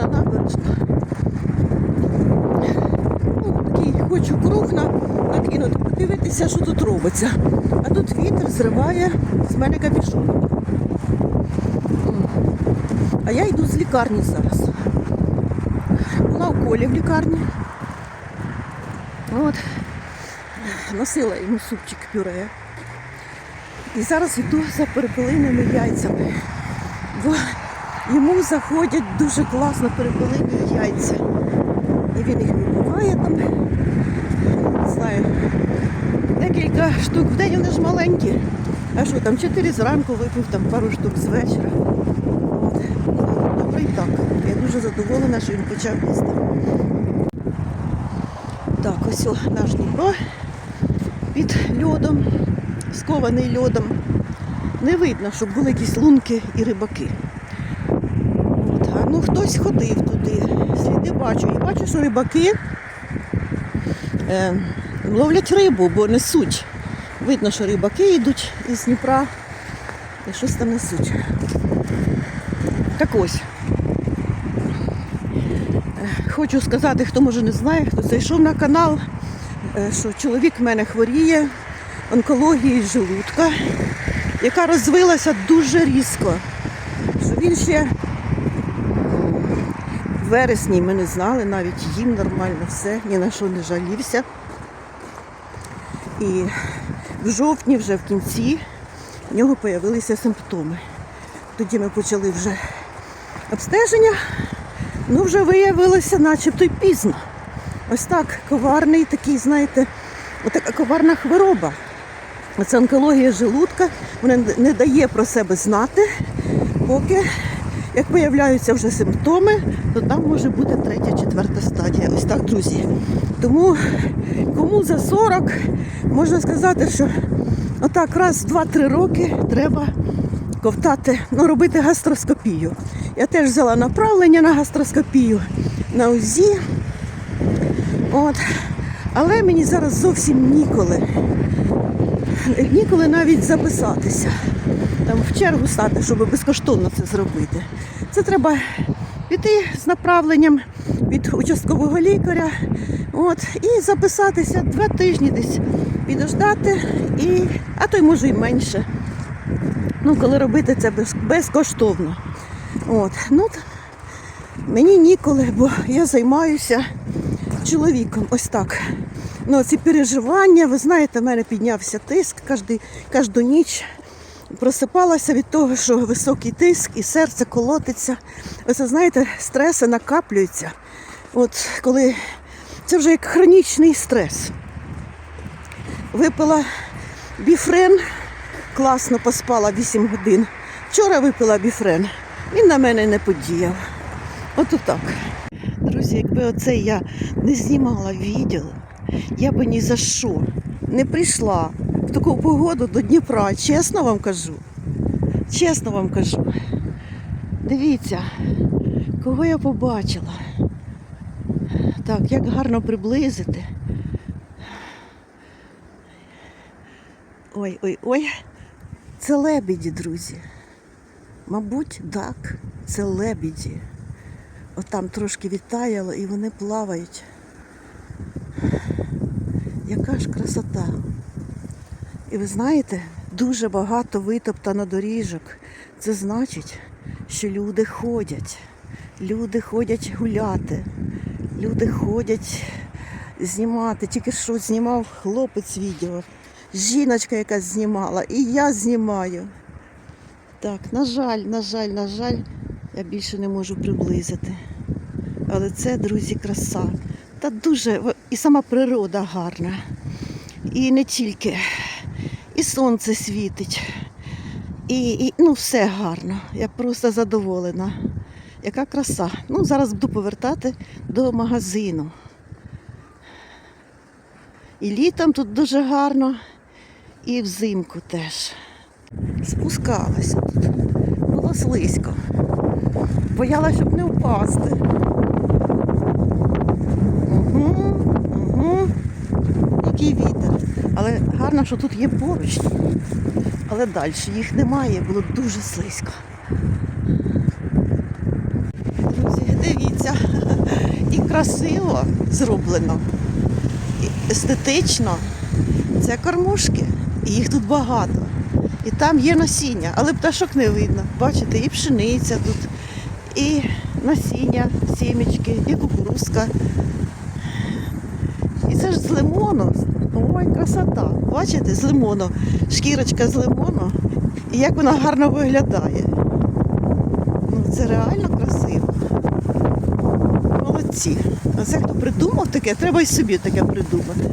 Червона набережна. Ну, такий хочу круг на, накинути, подивитися, що тут робиться. А тут вітер зриває з мене капюшон. М. А я йду з лікарні зараз. Була в колі в лікарні. От. Носила йому супчик пюре. І зараз йду за перепелиними яйцями. Бо йому заходять дуже класно перепелині яйця. І він їх вибиває там. Не знаю. Декілька штук в день вони ж маленькі. А що там, чотири зранку випив, там пару штук з вечора. Добре і так. Я дуже задоволена, що він почав їсти. Так, ось о, наш Дніпро під льодом, скований льодом. Не видно, щоб були якісь лунки і рибаки. Ну хтось ходив туди, сліди бачу. І бачу, що рибаки е, ловлять рибу, бо несуть. Видно, що рибаки йдуть із Дніпра і щось там несуть. Так ось. Е, Хочу сказати, хто може не знає, хто зайшов на канал, е, що чоловік в мене хворіє онкологією желудка, яка розвилася дуже різко. Що він ще вересні ми не знали, навіть їм нормально все, ні на що не жалівся. І в жовтні, вже в кінці, в нього з'явилися симптоми. Тоді ми почали вже обстеження, ну вже виявилося начебто й пізно. Ось так, коварний такий, знаєте, отака коварна хвороба. Це онкологія желудка, вона не дає про себе знати, поки як появляються вже симптоми, то там може бути третя, четверта стадія. Ось так, друзі. Тому кому за 40, можна сказати, що отак раз, два-три роки треба ковтати, ну, робити гастроскопію. Я теж взяла направлення на гастроскопію на УЗІ. От. Але мені зараз зовсім ніколи. Ніколи навіть записатися, там в чергу стати, щоб безкоштовно це зробити. Це треба піти з направленням від участкового лікаря. От, і записатися два тижні десь підождати, і, а то й може й менше. Ну, коли робити це без- безкоштовно. От, ну, мені ніколи, бо я займаюся чоловіком. Ось так. Ну, ці переживання, ви знаєте, в мене піднявся тиск кожну ніч. Просипалася від того, що високий тиск і серце колотиться. Оце, знаєте, стреси накаплюються. От коли це вже як хронічний стрес. Випила біфрен, класно поспала 8 годин. Вчора випила біфрен. Він на мене не подіяв. От так. Друзі, якби оце я не знімала відео, я би ні за що не прийшла таку погоду до Дніпра. Чесно вам кажу. Чесно вам кажу. Дивіться, кого я побачила. Так, як гарно приблизити. Ой, ой, ой. Це лебіді, друзі. Мабуть, так, це лебіді. Отам трошки відтаяло і вони плавають. Яка ж красота. І ви знаєте, дуже багато витоптано доріжок. Це значить, що люди ходять. Люди ходять гуляти. Люди ходять знімати. Тільки що знімав хлопець відео. Жіночка якась знімала, і я знімаю. Так, на жаль, на жаль, на жаль, я більше не можу приблизити. Але це, друзі, краса. Та дуже і сама природа гарна. І не тільки. І сонце світить. І, і ну, все гарно. Я просто задоволена. Яка краса. Ну, зараз буду повертати до магазину. І літом тут дуже гарно, і взимку теж. Спускалася тут. Було слизько. Боялася, щоб не впасти. Угу, угу. Який вітер. Але гарно, що тут є поручні. Але далі їх немає, було дуже слизько. Друзі, дивіться. і красиво зроблено, і естетично. Це кормушки, і їх тут багато. І там є насіння, але пташок не видно. Бачите, і пшениця тут, і насіння, сімечки, і кукурузка. І це ж з лимону. Ой, красота. Бачите, з лимону. Шкірочка з лимону. І як вона гарно виглядає. Ну, це реально красиво. Молодці. А це хто придумав таке, треба і собі таке придумати.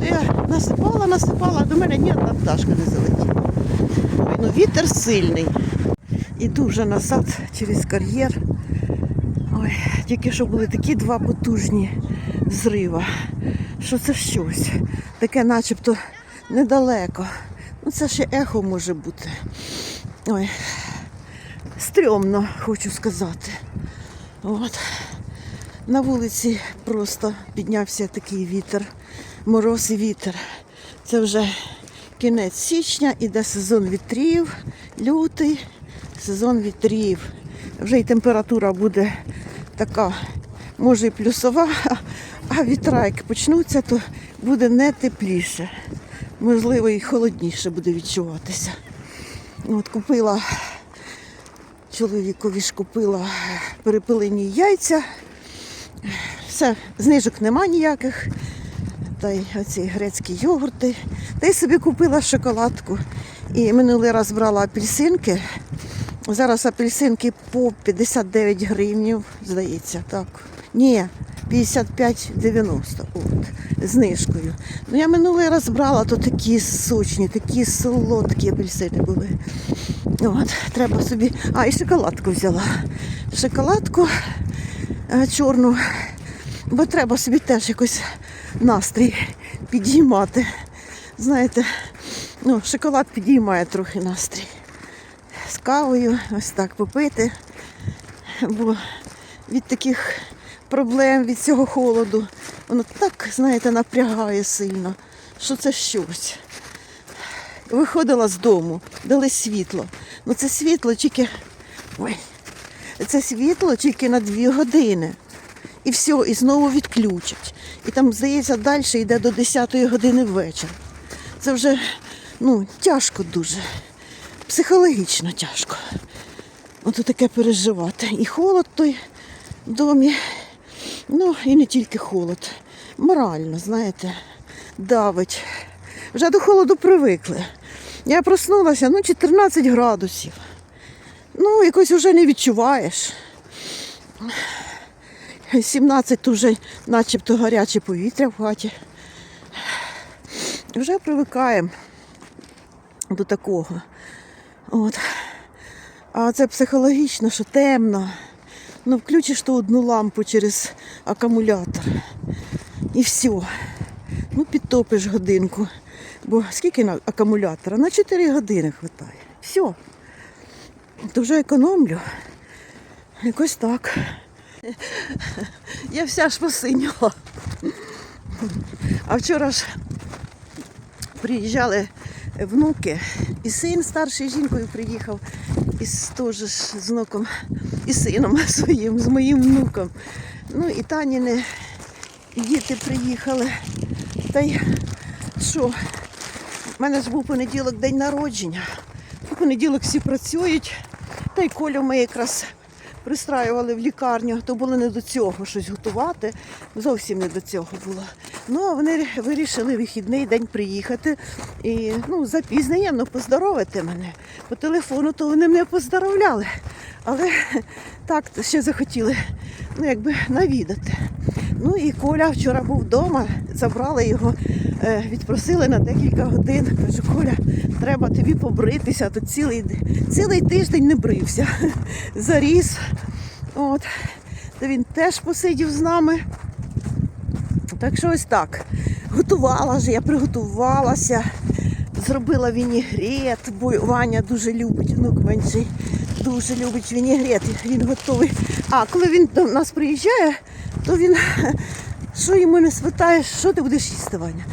То я насипала, насипала, а до мене ні одна пташка не залетіла. Ну вітер сильний. Іду вже назад через кар'єр. Ой, тільки що були такі два потужні зрива. Що це щось? Таке начебто недалеко. Ну це ще ехо може бути. Ой, стрьомно, хочу сказати. От. На вулиці просто піднявся такий вітер, мороз і вітер. Це вже кінець січня, іде сезон вітрів, лютий, сезон вітрів. Вже і температура буде така, може і плюсова, а- вітра, як почнуться, то буде не тепліше. Можливо, і холодніше буде відчуватися. От купила чоловікові ж купила перепилені яйця. Все, знижок нема ніяких. Та й оці грецькі йогурти. Та й собі купила шоколадку. І минулий раз брала апельсинки. Зараз апельсинки по 59 гривнів, здається, так. Ні, 55,90 от, знижкою. Ну я минулий раз брала, то такі сочні, такі солодкі апельсини були. От, треба собі. А, і шоколадку взяла. Шоколадку е, чорну, бо треба собі теж якось настрій підіймати. Знаєте, ну, шоколад підіймає трохи настрій. З кавою, ось так попити. Бо від таких проблем, від цього холоду, воно так, знаєте, напрягає сильно, що це щось. Виходила з дому, дали світло. Ну це світло тільки. Ой, це світло тільки на дві години. І все, і знову відключать. І там, здається, далі йде до 10 години вечора. Це вже ну, тяжко дуже. Психологічно тяжко. Ото таке переживати. І холод той в домі. Ну, і не тільки холод. Морально, знаєте, давить. Вже до холоду привикли. Я проснулася, ну, 14 градусів. Ну, якось вже не відчуваєш. 17 то вже начебто гаряче повітря в хаті. Вже привикаємо до такого. От. А це психологічно, що темно. Ну, включиш ту одну лампу через акумулятор. І все. Ну, підтопиш годинку. Бо скільки на акумулятора? На 4 години вистачає. Все. То вже економлю. Якось так. Я вся ж посиняла. А вчора ж приїжджали внуки, і син старший жінкою приїхав, і теж з внуком, і сином своїм, з моїм внуком. Ну і Таніни діти приїхали. Та й що? У мене ж був понеділок день народження. У понеділок всі працюють. Та й Колю ми якраз пристраювали в лікарню, то було не до цього щось готувати. Зовсім не до цього було. Ну, а вони вирішили вихідний день приїхати і ну, запізненням ну, поздоровити мене. По телефону то вони мене поздоровляли. Але так ще захотіли ну, якби навідати. Ну і Коля вчора був вдома, забрали його, е, відпросили на декілька годин. Кажу, Коля, треба тобі побритися, то цілий, цілий тиждень не брився. Заріс. От. Та він теж посидів з нами. Так що ось так. Готувала ж, я приготувалася, зробила вінігрет, бо Ваня дуже любить, внук менший, дуже любить вінігрет. Він готовий. А коли він до нас приїжджає, то він що йому не спитаєш, що ти будеш їсти, Ваня?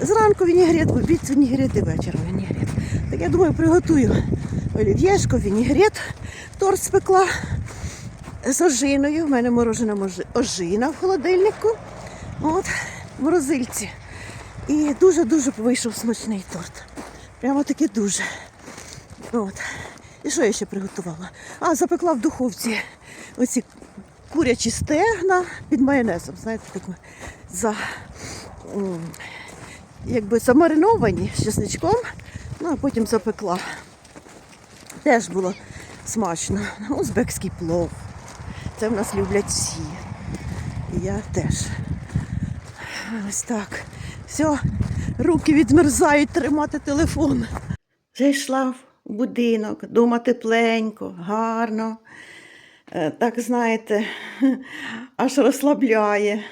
Зранку вінігрет, в обід вінігрет і вечором вінігрет. Так я думаю, приготую олів'єшко, вінігрет, торт спекла. з ожиною. У мене морожена ожина в холодильнику. От, в морозильці. І дуже-дуже вийшов смачний торт. Прямо таки дуже. От. І що я ще приготувала? А, запекла в духовці оці курячі стегна під майонезом. Знаєте, так за, якби замариновані з чесничком, ну а потім запекла. Теж було смачно. Узбекський плов. Це в нас люблять всі. І я теж. Ось так. Все, руки відмерзають тримати телефон. Зайшла в будинок, дома тепленько, гарно. Е, Так, знаєте, аж розслабляє.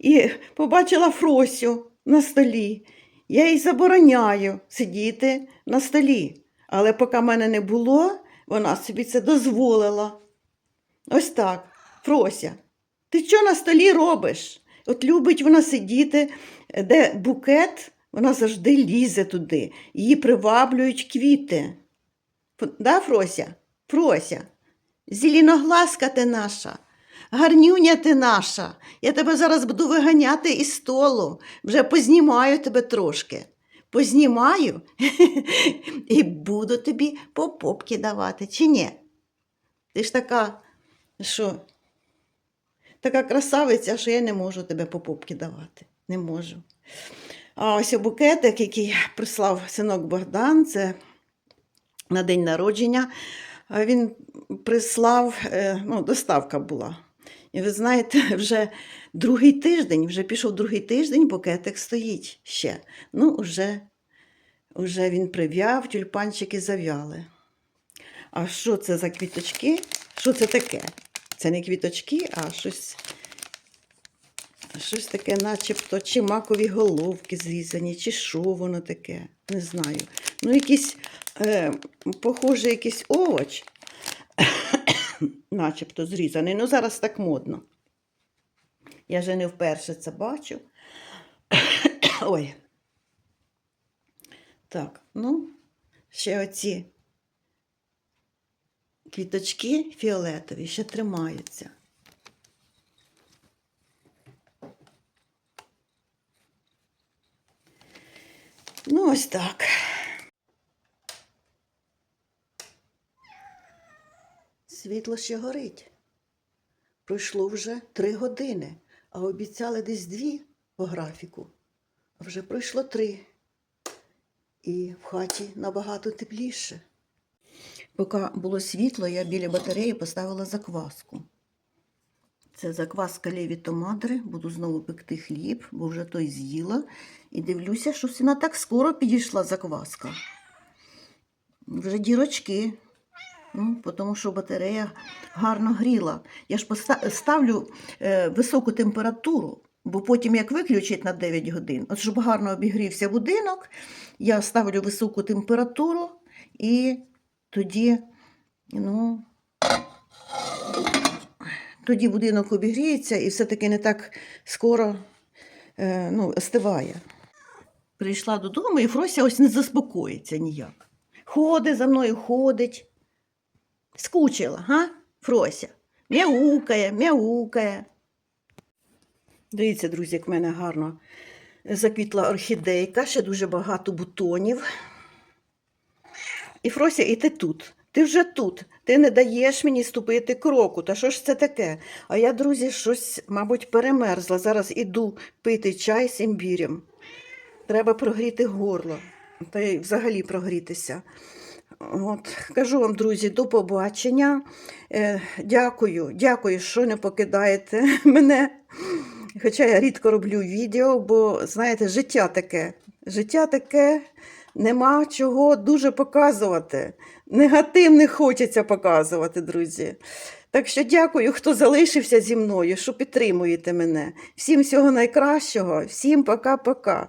І побачила Фросю на столі. Я їй забороняю сидіти на столі. Але поки мене не було, вона собі це дозволила. Ось так, Фрося, ти що на столі робиш? От любить вона сидіти, де букет, вона завжди лізе туди. Її приваблюють квіти. Да, Фрося? Фрося, зеленоглазка ти наша, гарнюня ти наша. Я тебе зараз буду виганяти із столу. Вже познімаю тебе трошки. Познімаю і буду тобі по попки давати, чи ні? Ти ж така, що? Така красавиця, що я не можу тебе по попки давати. Не можу. А ось букетик, який прислав синок Богдан, це на день народження. Він прислав, е, ну, доставка була. І ви знаєте, вже другий тиждень, вже пішов другий тиждень, букетик стоїть ще. Ну, вже, вже він прив'яв, тюльпанчики зав'яли. А що це за квіточки? Що це таке? Це не квіточки, а щось, щось таке, начебто, чи макові головки зрізані, чи що воно таке. Не знаю. Ну, якийсь, е, похоже, якийсь овоч, начебто зрізаний. Ну, зараз так модно. Я вже не вперше це бачу. Ой. Так, ну, ще оці квіточки фіолетові ще тримаються. Ну, ось так. Світло ще горить. Пройшло вже три години, а обіцяли десь дві по графіку. А вже пройшло три. І в хаті набагато тепліше. Поки було світло, я біля батареї поставила закваску. Це закваска Леві Томадри. Буду знову пекти хліб, бо вже той з'їла. І дивлюся, що вона так скоро підійшла закваска. Вже дірочки. Ну, тому що батарея гарно гріла. Я ж ставлю е, високу температуру, бо потім як виключить на 9 годин, от щоб гарно обігрівся будинок, я ставлю високу температуру і тоді, ну, тоді будинок обігріється і все-таки не так скоро е, ну, остиває. Прийшла додому і Фрося ось не заспокоїться ніяк. Ходить за мною, ходить. Скучила, га, Фрося? Мяукає, мяукає. Дивіться, друзі, як в мене гарно заквітла орхідейка, ще дуже багато бутонів. І Фрося, і ти тут. Ти вже тут. Ти не даєш мені ступити кроку. Та що ж це таке? А я, друзі, щось, мабуть, перемерзла. Зараз іду пити чай з імбірем. Треба прогріти горло. Та й взагалі прогрітися. От, кажу вам, друзі, до побачення. Е, дякую, дякую, що не покидаєте мене. Хоча я рідко роблю відео, бо, знаєте, життя таке. Життя таке, нема чого дуже показувати. Негатив не хочеться показувати, друзі. Так що дякую, хто залишився зі мною, що підтримуєте мене. Всім всього найкращого, всім пока-пока.